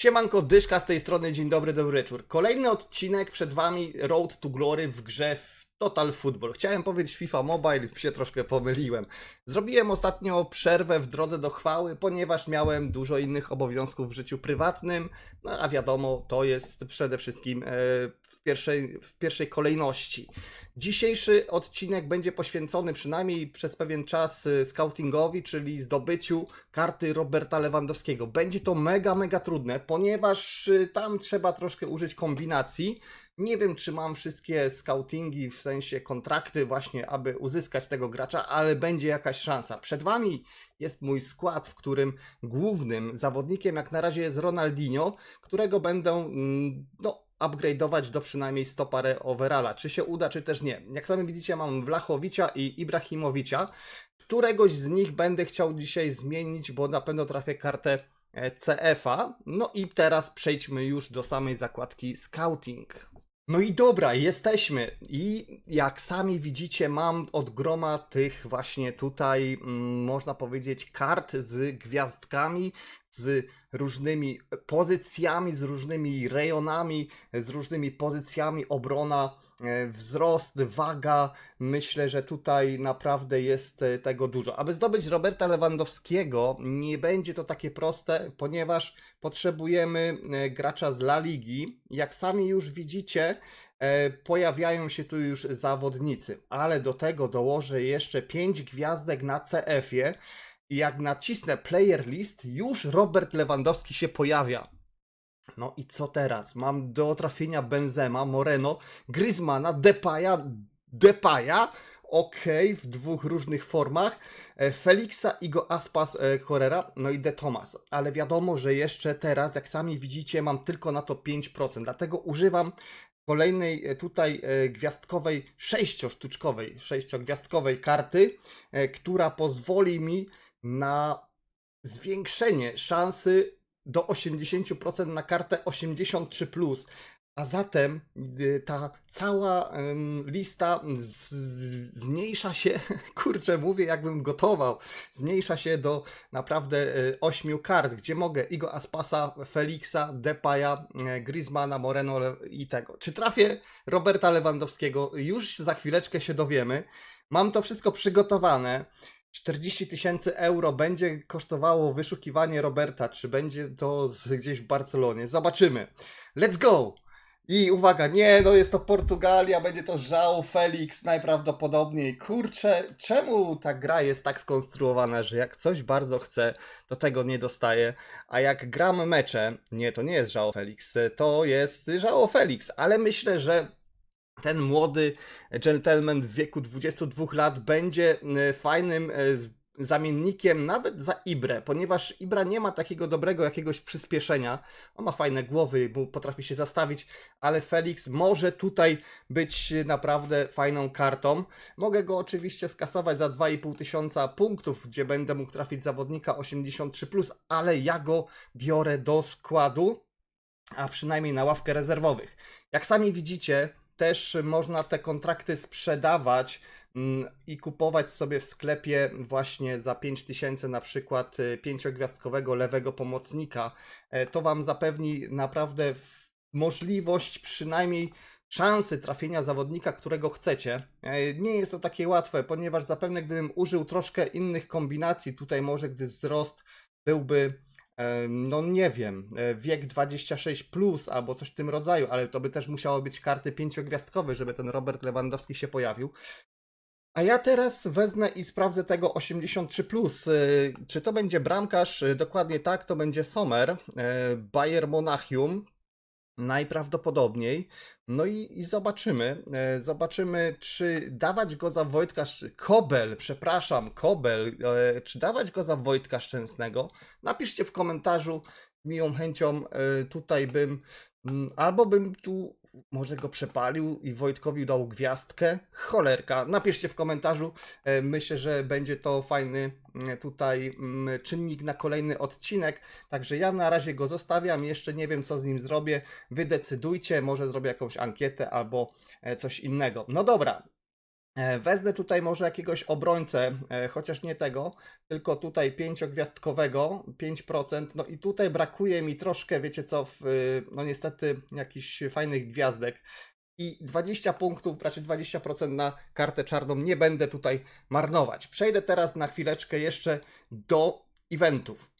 Siemanko, Dyszka z tej strony, dzień dobry, dobry wieczór. Kolejny odcinek przed Wami Road to Glory w grze w Total Football. Chciałem powiedzieć FIFA Mobile, się troszkę pomyliłem. Zrobiłem ostatnio przerwę w drodze do chwały, ponieważ miałem dużo innych obowiązków w życiu prywatnym, no a wiadomo, to jest przede wszystkim e, pierwszej, w pierwszej kolejności. Dzisiejszy odcinek będzie poświęcony przynajmniej przez pewien czas y, scoutingowi, czyli zdobyciu karty Roberta Lewandowskiego. Będzie to mega, mega trudne, ponieważ y, tam trzeba troszkę użyć kombinacji. Nie wiem, czy mam wszystkie scoutingi, w sensie kontrakty, właśnie, aby uzyskać tego gracza, ale będzie jakaś szansa. Przed Wami jest mój skład, w którym głównym zawodnikiem jak na razie jest Ronaldinho, którego będę, mm, no, upgrade'ować do przynajmniej 100 parę overalla. Czy się uda, czy też nie. Jak sami widzicie, mam Wlachowicza i Ibrahimowicza. Któregoś z nich będę chciał dzisiaj zmienić, bo na pewno trafię kartę e, CF-a. No i teraz przejdźmy już do samej zakładki Scouting. No i dobra, jesteśmy. I jak sami widzicie, mam od groma tych właśnie tutaj, mm, można powiedzieć, kart z gwiazdkami, z różnymi pozycjami, z różnymi rejonami, z różnymi pozycjami obrona, e, wzrost, waga. Myślę, że tutaj naprawdę jest e, tego dużo. Aby zdobyć Roberta Lewandowskiego, nie będzie to takie proste, ponieważ potrzebujemy e, gracza z La Ligi. Jak sami już widzicie, pojawiają się tu już zawodnicy, ale do tego dołożę jeszcze 5 gwiazdek na CF-ie. Jak nacisnę player list, już Robert Lewandowski się pojawia. No i co teraz? Mam do trafienia Benzema, Moreno, Griezmana, Depaya, Depaya, ok, w dwóch różnych formach, e, Felixa, Igo Aspas, e, Herrera, no i De Thomas. Ale wiadomo, że jeszcze teraz, jak sami widzicie, mam tylko na to 5%, dlatego używam kolejnej e, tutaj gwiazdkowej, sześciosztuczkowej, sześciogwiazdkowej karty, która pozwoli mi na zwiększenie szansy do 80% na kartę 83. A zatem y, ta cała lista zmniejsza się, kurczę, mówię jakbym gotował, zmniejsza się do naprawdę 8 y, kart, gdzie mogę Igo Aspasa, Felixa, Depaya, y, Griezmana, Moreno i tego. Czy trafię Roberta Lewandowskiego? Już za chwileczkę się dowiemy. Mam to wszystko przygotowane. 40 tysięcy euro będzie kosztowało wyszukiwanie Roberta, czy będzie to gdzieś w Barcelonie. Zobaczymy. Let's go! I uwaga, nie, no jest to Portugalia, będzie to Żał Felix najprawdopodobniej. Kurczę, czemu ta gra jest tak skonstruowana, że jak coś bardzo chcę, to tego nie dostaję, a jak gram mecze, nie, to nie jest Żał Felix, to jest Żał Felix, ale myślę, że ten młody gentleman w wieku 22 lat będzie e, fajnym e, zamiennikiem nawet za Ibrę, ponieważ Ibra nie ma takiego dobrego jakiegoś przyspieszenia. On ma fajne głowy, bo potrafi się zastawić, ale Felix może tutaj być naprawdę fajną kartą. Mogę go oczywiście skasować za 2,5 tysiąca punktów, gdzie będę mógł trafić zawodnika 83+, ale ja go biorę do składu, a przynajmniej na ławkę rezerwowych. Jak sami widzicie, też można te kontrakty sprzedawać mm, i kupować sobie w sklepie właśnie za 5000 na przykład y, pięciogwiazdkowego lewego pomocnika. E, to Wam zapewni naprawdę możliwość przynajmniej szansy trafienia zawodnika, którego chcecie. E, nie jest to takie łatwe, ponieważ zapewne gdybym użył troszkę innych kombinacji, tutaj może gdy wzrost byłby no nie wiem, e, wiek 26 plus albo coś w tym rodzaju, ale to by też musiało być karty pięciogwiazdkowe, żeby ten Robert Lewandowski się pojawił. A ja teraz wezmę i sprawdzę tego 83. Plus. E, czy to będzie bramkarz? E, dokładnie tak, to będzie Sommer, Bayer Monachium. Najprawdopodobniej. No i, i zobaczymy. E, zobaczymy, czy dawać go za Wojtka. Kobel, przepraszam, Kobel. E, czy dawać go za Wojtka Szczęsnego? Napiszcie w komentarzu. Miłą chęcią e, tutaj bym. Albo bym tu może go przepalił i Wojtkowi dał gwiazdkę. Cholerka. Napiszcie w komentarzu. E, myślę, że będzie to fajny mm, tutaj mm, czynnik na kolejny odcinek. Także ja na razie go zostawiam. Jeszcze nie wiem, co z nim zrobię. Wy decydujcie. Może zrobię jakąś ankietę albo e, coś innego. No dobra. E, Wezmę tutaj może jakiegoś obrońcę, e, chociaż nie tego, tylko tutaj pięciogwiazdkowego, 5%. No i tutaj brakuje mi troszkę, wiecie co, w, no niestety jakichś fajnych gwiazdek. I 20 punktów, raczej 20% na kartę czarną nie będę tutaj marnować. Przejdę teraz na chwileczkę jeszcze do eventów.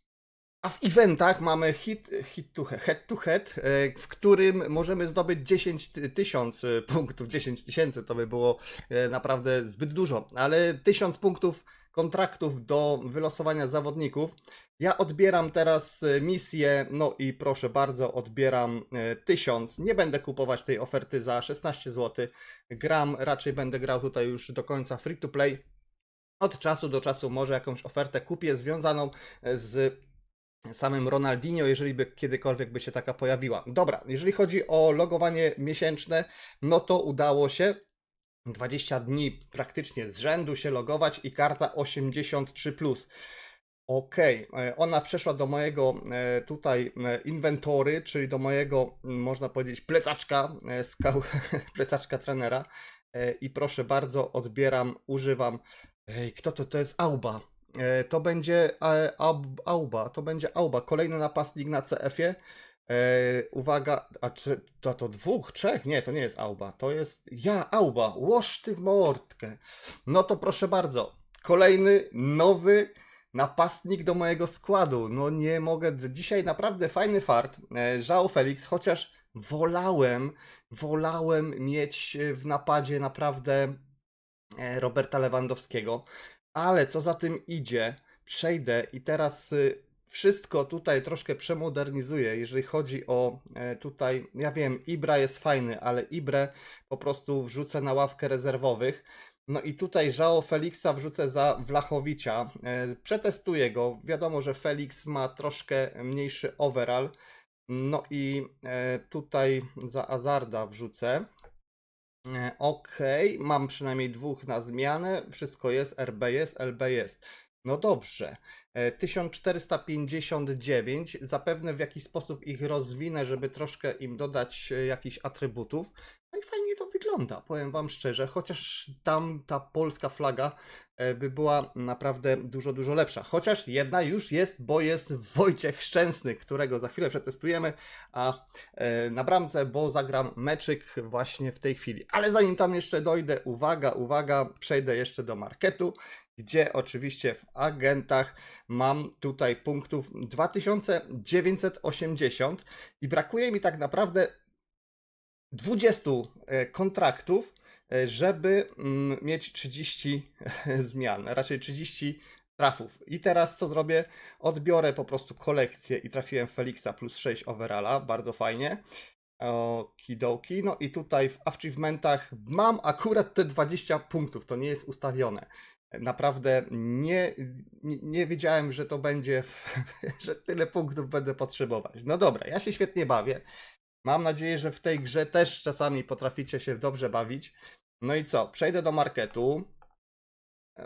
A w eventach mamy hit, hit to head, head to head, e, w którym możemy zdobyć 10 ty- tysiąc e, punktów. 10 tysięcy to by było e, naprawdę zbyt dużo, ale 1000 punktów kontraktów do wylosowania zawodników. Ja odbieram teraz misję, no i proszę bardzo, odbieram e, 1000. Nie będę kupować tej oferty za 16 zł. Gram, raczej będę grał tutaj już do końca free to play. Od czasu do czasu może jakąś ofertę kupię związaną z samym Ronaldinho, jeżeli by kiedykolwiek by się taka pojawiła. Dobra, jeżeli chodzi o logowanie miesięczne, no to udało się 20 dni praktycznie z rzędu się logować i karta 83. Okej, e, ona przeszła do mojego e, tutaj e, inwentory, czyli do mojego, m, można powiedzieć, plecaczka, skał, plecaczka trenera. I proszę bardzo, odbieram, używam. Ej, kto to? To jest Auba. E, To będzie e, Aub- Auba, to będzie Auba, kolejny napastnik na CF-ie. E, uwaga, a czy to, to dwóch, trzech? Nie, to nie jest Auba, to jest ja, Auba, łoż ty mordkę. No to proszę bardzo, kolejny nowy napastnik do mojego składu. No nie mogę, dzisiaj naprawdę fajny fart. Żał Felix, chociaż wolałem, wolałem mieć w napadzie naprawdę Roberta Lewandowskiego. Ale co za tym idzie, przejdę i teraz y, wszystko tutaj troszkę przemodernizuję, jeżeli chodzi o e, tutaj, ja wiem, Ibra jest fajny, ale Ibrę po prostu wrzucę na ławkę rezerwowych. No i tutaj Żao Felixa wrzucę za Wlachowicza. E, Przetestuję go. Wiadomo, że Felix ma troszkę mniejszy overall. No i e, tutaj za Azarda wrzucę. E, Okej, mam przynajmniej dwóch na zmianę. Wszystko jest, RB jest, LB jest. No dobrze. E, 1459. Zapewne w jakiś sposób ich rozwinę, żeby troszkę im dodać e, jakichś atrybutów. No i fajnie to wygląda, powiem Wam szczerze. Chociaż tam ta polska flaga e, by była naprawdę dużo, dużo lepsza. Chociaż jedna już jest, bo jest Wojciech Szczęsny, którego za chwilę przetestujemy, a e, na bramce, bo zagram meczyk właśnie w tej chwili. Ale zanim tam jeszcze dojdę, uwaga, uwaga, przejdę jeszcze do marketu, gdzie oczywiście w agentach mam tutaj punktów 2980 i brakuje mi tak naprawdę 20 e, kontraktów, e, żeby mm, mieć 30 zmian, raczej 30 trafów. I teraz co zrobię? Odbiorę po prostu kolekcję i trafiłem Felixa plus 6 overalla, bardzo fajnie. Okidoki. No i tutaj w achievementach mam akurat te 20 punktów, to nie jest ustawione. Naprawdę nie, nie, nie wiedziałem, że to będzie, że tyle punktów będę potrzebować. No dobra, ja się świetnie bawię. Mam nadzieję, że w tej grze też czasami potraficie się dobrze bawić. No i co? Przejdę do marketu.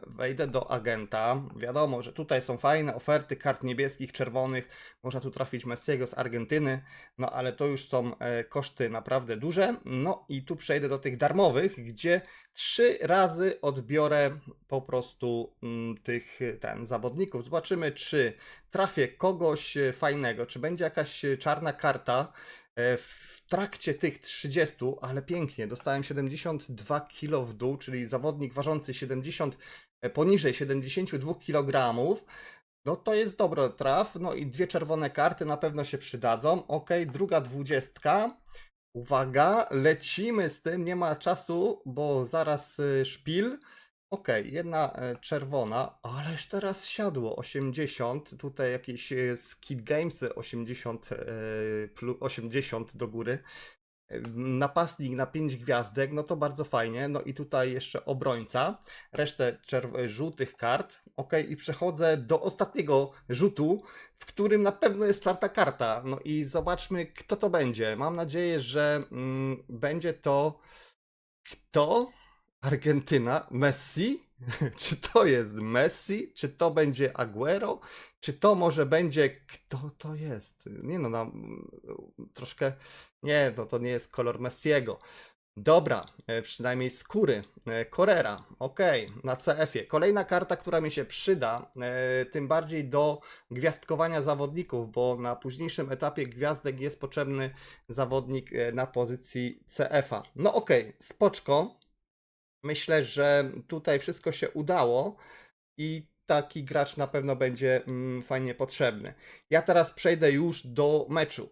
Wejdę do agenta. Wiadomo, że tutaj są fajne oferty kart niebieskich, czerwonych. Można tu trafić Messiego z Argentyny, no ale to już są e, koszty naprawdę duże. No i tu przejdę do tych darmowych, gdzie trzy razy odbiorę po prostu mm, tych ten zawodników. Zobaczymy, czy trafię kogoś e, fajnego, czy będzie jakaś e, czarna karta. E, W trakcie tych 30, ale pięknie, dostałem 72 kg w dół, czyli zawodnik ważący 70, e, poniżej 72 kg. No to jest dobry traf. No i dwie czerwone karty na pewno się przydadzą. Ok, druga dwudziestka. Uwaga, lecimy z tym, nie ma czasu, bo zaraz y, szpil. Okej, jedna e, czerwona, ależ teraz siadło 80, tutaj jakieś e, Skid Gamesy 80, e, plus 80 do góry. E, Napastnik na 5 gwiazdek, no to bardzo fajnie. No i tutaj jeszcze obrońca, resztę żółtych kart. Ok, i przechodzę do ostatniego rzutu, w którym na pewno jest czwarta karta. No i zobaczmy, kto to będzie. Mam nadzieję, że mm, będzie to. Kto? Argentyna, Messi? Czy to jest Messi? Czy to będzie Aguero? Czy to może będzie. Kto to jest? Nie no, troszkę. Nie, no to nie jest kolor Messiego. Dobra, e, przynajmniej skóry. E, Correra, ok, na CF-ie. Kolejna karta, która mi się przyda, e, tym bardziej do gwiazdkowania zawodników, bo na późniejszym etapie gwiazdek jest potrzebny zawodnik e, na pozycji CF-a. No ok, spoczko. Myślę, że tutaj wszystko się udało i taki gracz na pewno będzie mm, fajnie potrzebny. Ja teraz przejdę już do meczu.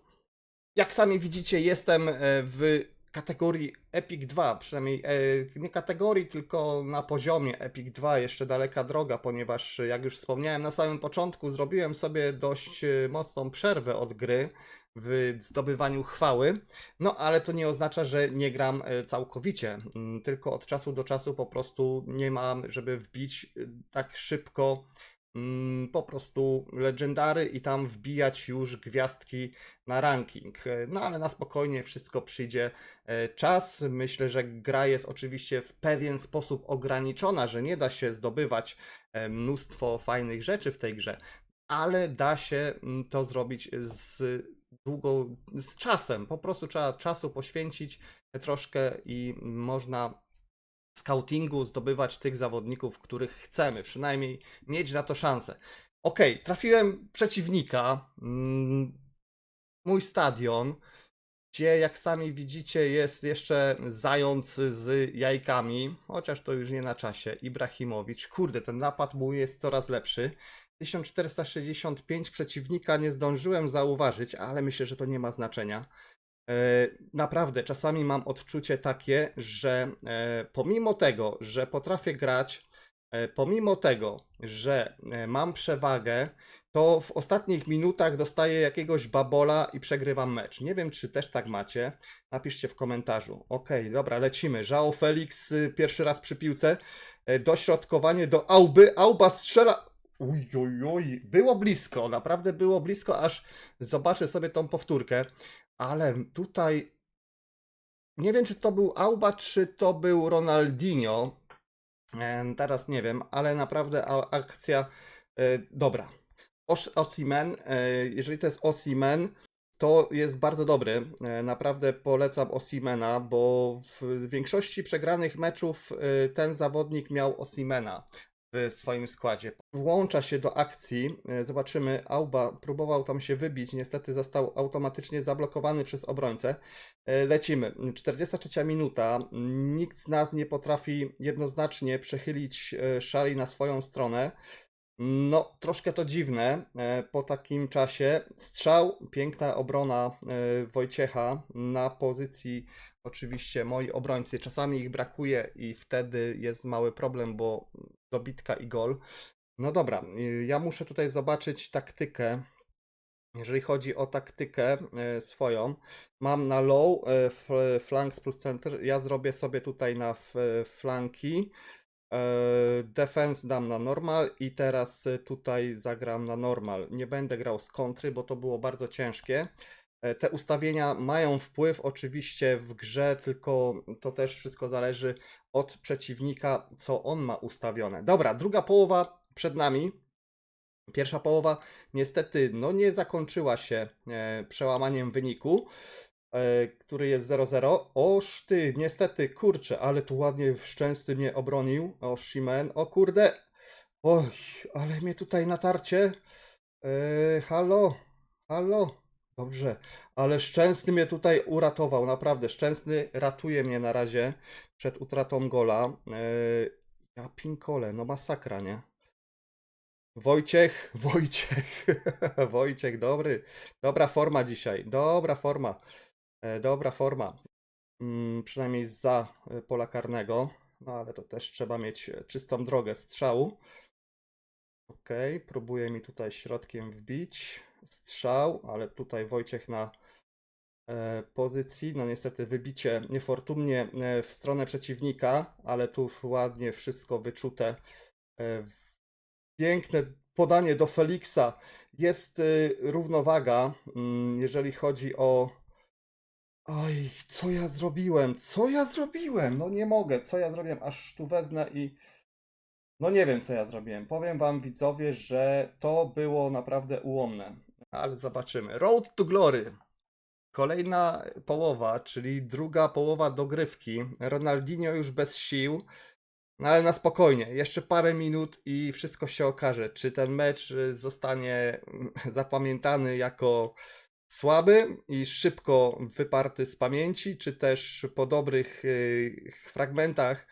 Jak sami widzicie, jestem e, w kategorii Epic 2, przynajmniej e, nie kategorii, tylko na poziomie Epic 2, jeszcze daleka droga, ponieważ jak już wspomniałem na samym początku, zrobiłem sobie dość e, mocną przerwę od gry w zdobywaniu chwały, no ale to nie oznacza, że nie gram e, całkowicie, Mm, tylko od czasu do czasu po prostu nie mam, żeby wbić e, tak szybko mm, po prostu legendary i tam wbijać już gwiazdki na ranking. E, No ale na spokojnie wszystko przyjdzie czas. Myślę, że gra jest oczywiście w pewien sposób ograniczona, że nie da się zdobywać mnóstwo fajnych rzeczy w tej grze, ale da się mm, to zrobić z długo, z czasem. Po prostu trzeba czasu poświęcić troszkę i można scoutingu zdobywać tych zawodników, których chcemy, przynajmniej mieć na to szansę. Okej, trafiłem przeciwnika. mm, Mój stadion, gdzie jak sami widzicie jest jeszcze zając z jajkami, chociaż to już nie na czasie. Ibrahimowicz. Kurde, ten napad mój jest coraz lepszy. 1465 przeciwnika nie zdążyłem zauważyć, ale myślę, że to nie ma znaczenia. E, Naprawdę, czasami mam odczucie takie, że e, pomimo tego, że potrafię grać, e, pomimo tego, że mam przewagę, to w ostatnich minutach dostaję jakiegoś babola i przegrywam mecz. Nie wiem, czy też tak macie. Napiszcie w komentarzu. Okej, dobra, lecimy. Żao Felix y, pierwszy raz przy piłce. Dośrodkowanie do Auby. Auba strzela. Uj, uj, uj. Było blisko, naprawdę było blisko, aż zobaczę sobie tą powtórkę. Ale tutaj nie wiem, czy to był Auba, czy to był Ronaldinho. Em, Teraz nie wiem, ale naprawdę akcja e, dobra. Osimen, e, jeżeli to jest Osimen, to jest bardzo dobry. E, Naprawdę polecam Osimena, bo w większości przegranych meczów e, ten zawodnik miał Osimena w swoim składzie. Włącza się do akcji. E, Zobaczymy, Auba próbował tam się wybić, niestety został automatycznie zablokowany przez obrońcę. E, Lecimy. 43 minuta. Nikt z nas nie potrafi jednoznacznie przechylić e, szali na swoją stronę. No, troszkę to dziwne po takim czasie. Strzał, piękna obrona Wojciecha na pozycji oczywiście moi obrońcy. Czasami ich brakuje i wtedy jest mały problem, bo dobitka i gol. No dobra, y, ja muszę tutaj zobaczyć taktykę. Jeżeli chodzi o taktykę e, swoją, mam na low f- flanks plus center. Ja zrobię sobie tutaj na flanki. E, Defense dam na normal i teraz tutaj zagram na normal. Nie będę grał z kontry, bo to było bardzo ciężkie. E, Te ustawienia mają wpływ oczywiście w grze, tylko to też wszystko zależy od przeciwnika, co on ma ustawione. Dobra, druga połowa przed nami. Pierwsza połowa niestety no nie zakończyła się e, przełamaniem wyniku, e, który jest 0-0. Oż ty, niestety, kurczę, ale tu ładnie Szczęsny mnie obronił. O, Shimen, o kurde. Oj, ale mnie tutaj natarcie. E, halo, halo. Dobrze, ale Szczęsny mnie tutaj uratował, naprawdę. Szczęsny ratuje mnie na razie przed utratą gola. E, ja pinkole, no masakra, nie? Wojciech, Wojciech, Wojciech, dobry, dobra forma dzisiaj, dobra forma, e, dobra forma, Mm, przynajmniej za e, pola karnego, no ale to też trzeba mieć czystą drogę strzału. Ok, próbuje mi tutaj środkiem wbić strzał, ale tutaj Wojciech na e, pozycji, no niestety wybicie niefortunnie e, w stronę przeciwnika, ale tu ładnie wszystko wyczute e, Piękne podanie do Feliksa. Jest równowaga, mm, jeżeli chodzi o. Oj, co ja zrobiłem? Co ja zrobiłem? No nie mogę. Co ja zrobiłem? Aż tu wezmę i. No nie wiem, co ja zrobiłem. Powiem wam, widzowie, że to było naprawdę ułomne. Ale zobaczymy. Road to Glory. Kolejna połowa, czyli druga połowa dogrywki. Ronaldinho już bez sił, no ale na spokojnie. Jeszcze parę minut i wszystko się okaże. Czy ten mecz y, zostanie mm, zapamiętany jako słaby i szybko wyparty z pamięci, czy też po dobrych y, fragmentach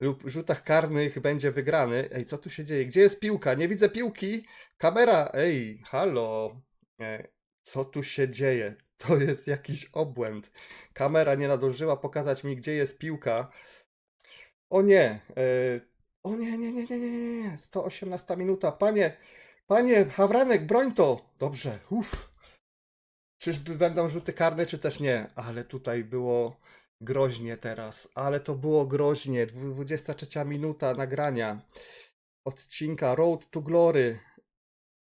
lub rzutach karnych będzie wygrany. Ej, co tu się dzieje? Gdzie jest piłka? Nie widzę piłki. Kamera. Ej, halo. E, Co tu się dzieje? To jest jakiś obłęd. Kamera nie nadążyła pokazać mi, gdzie jest piłka. O nie. e, O nie, nie, nie, nie, nie, nie, nie. 118 minuta. Panie, panie, Hawranek, broń to. Dobrze, uff. Czyżby będą rzuty karne, czy też nie? Ale tutaj było groźnie teraz. Ale to było groźnie. 23 minuta nagrania odcinka Road to Glory.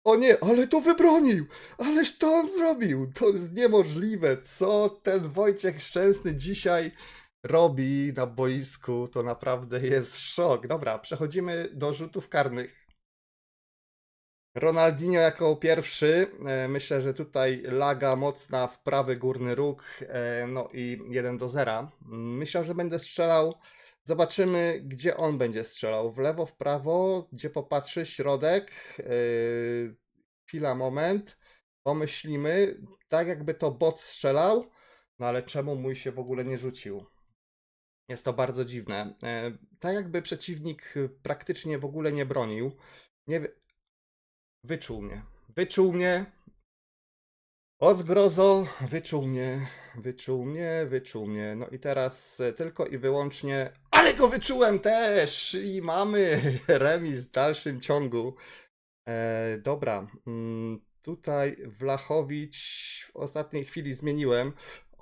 O nie, ale to wybronił! Ależ to on zrobił! To jest niemożliwe. Co ten Wojciech Szczęsny dzisiaj robi na boisku, to naprawdę jest szok. Dobra, przechodzimy do rzutów karnych. Ronaldinho jako pierwszy. E, Myślę, że tutaj laga mocna w prawy górny róg. e, No i 1 do 0. Myślę, że będę strzelał. Zobaczymy, gdzie on będzie strzelał. W lewo, w prawo, gdzie popatrzy, środek. e, Chwila, moment. Pomyślimy, tak jakby to bot strzelał. No ale czemu mój się w ogóle nie rzucił? Jest to bardzo dziwne. E, Tak jakby przeciwnik praktycznie w ogóle nie bronił. Nie wie... Wyczuł mnie. Wyczuł mnie. O zgrozo, wyczuł mnie, wyczuł mnie, wyczuł mnie. No i teraz e, tylko i wyłącznie. Ale go wyczułem też! I mamy remis w dalszym ciągu. E, dobra, mm, tutaj Wlachowicz w ostatniej chwili zmieniłem.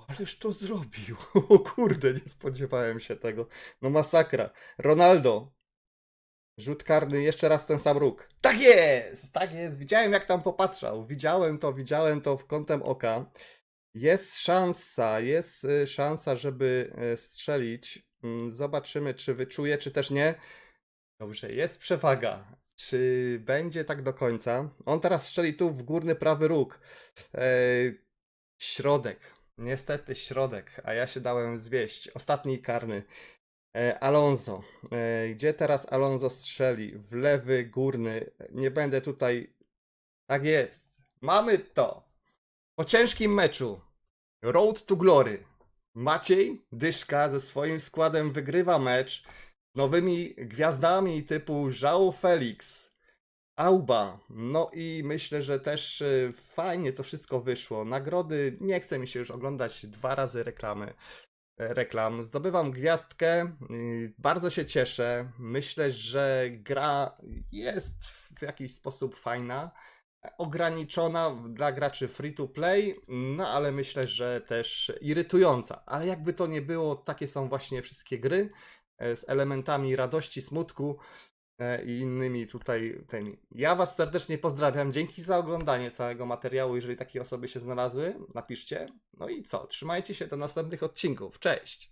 Ależ to zrobił. O kurde, nie spodziewałem się tego. No masakra. Ronaldo. Rzut karny, jeszcze raz ten sam róg. Tak jest! Tak jest. Widziałem jak tam popatrzał. Widziałem to, widziałem to w kątem oka. Jest szansa, jest y, szansa, żeby y, strzelić. Mm, Zobaczymy, czy wyczuje, czy też nie. Dobrze, jest przewaga. Czy będzie tak do końca? On teraz strzeli tu w górny prawy róg. Ej, środek. Niestety środek, a ja się dałem zwieść. Ostatni karny. E, Alonso. E, Gdzie teraz Alonso strzeli? W lewy górny. Nie będę tutaj. Tak jest. Mamy to. Po ciężkim meczu. Road to Glory. Maciej Dyszka ze swoim składem wygrywa mecz nowymi gwiazdami typu João Felix, Auba. No i myślę, że też y, fajnie to wszystko wyszło. Nagrody, nie chce mi się już oglądać dwa razy reklamy. e, Reklam. Zdobywam gwiazdkę, y, bardzo się cieszę. Myślę, że gra jest w jakiś sposób fajna, ograniczona dla graczy free to play, no ale myślę, że też irytująca. Ale jakby to nie było, takie są właśnie wszystkie gry e, z elementami radości, smutku e, i innymi tutaj tymi. Ja Was serdecznie pozdrawiam. Dzięki za oglądanie całego materiału. Jeżeli takie osoby się znalazły, napiszcie. No i co? Trzymajcie się do następnych odcinków. Cześć!